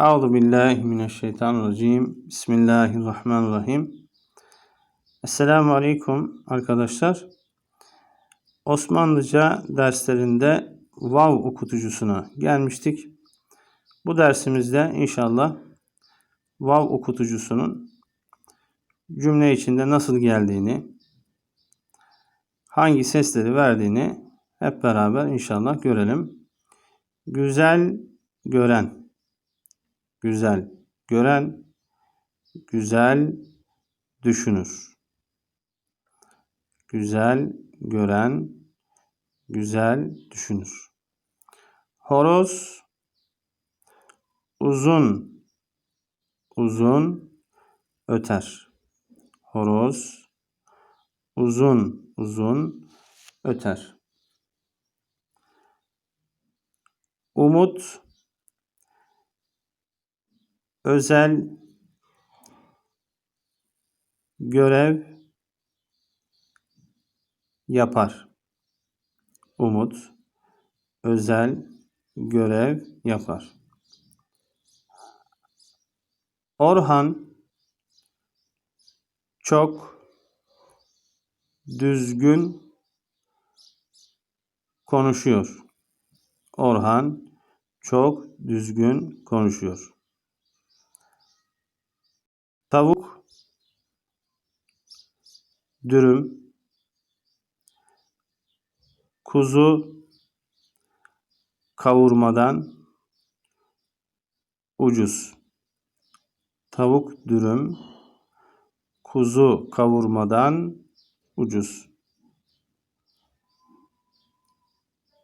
Euzu billahi mineşşeytanirracim. Bismillahirrahmanirrahim. Esselamu aleyküm arkadaşlar. Osmanlıca derslerinde vav okutucusuna gelmiştik. Bu dersimizde inşallah vav okutucusunun cümle içinde nasıl geldiğini, hangi sesleri verdiğini hep beraber inşallah görelim. Güzel gören, güzel gören, güzel düşünür. Güzel gören, güzel düşünür. Horoz uzun uzun öter. Horoz uzun uzun öter. Umut özel görev yapar. Umut özel görev yapar. Orhan çok düzgün konuşuyor. Orhan çok düzgün konuşuyor. Tavuk dürüm kuzu kavurmadan ucuz. Tavuk dürüm kuzu kavurmadan ucuz.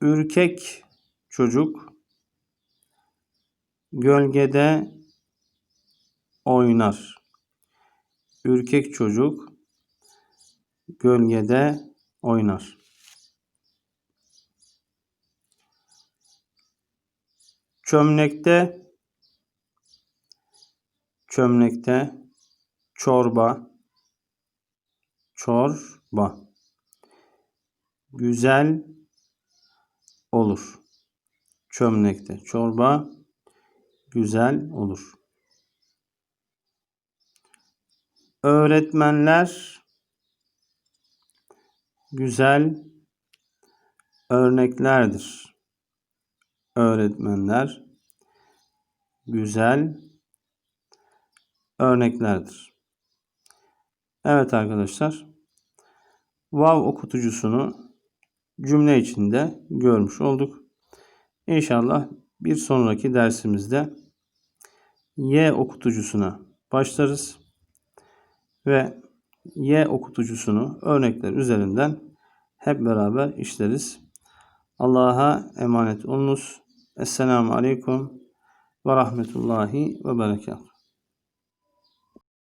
Ürkek çocuk gölgede oynar. Ürkek çocuk gölgede oynar. Çömlekte çömlekte çorba çorba güzel olur. Çömlekte çorba güzel olur. Öğretmenler güzel örneklerdir. Öğretmenler güzel örneklerdir. Evet arkadaşlar. Vav okutucusunu cümle içinde görmüş olduk. İnşallah bir sonraki dersimizde Y okutucusuna başlarız ve Y okutucusunu örnekler üzerinden hep beraber işleriz. Allah'a emanet olunuz. Esselamu Aleyküm ve Rahmetullahi ve Berekatuhu.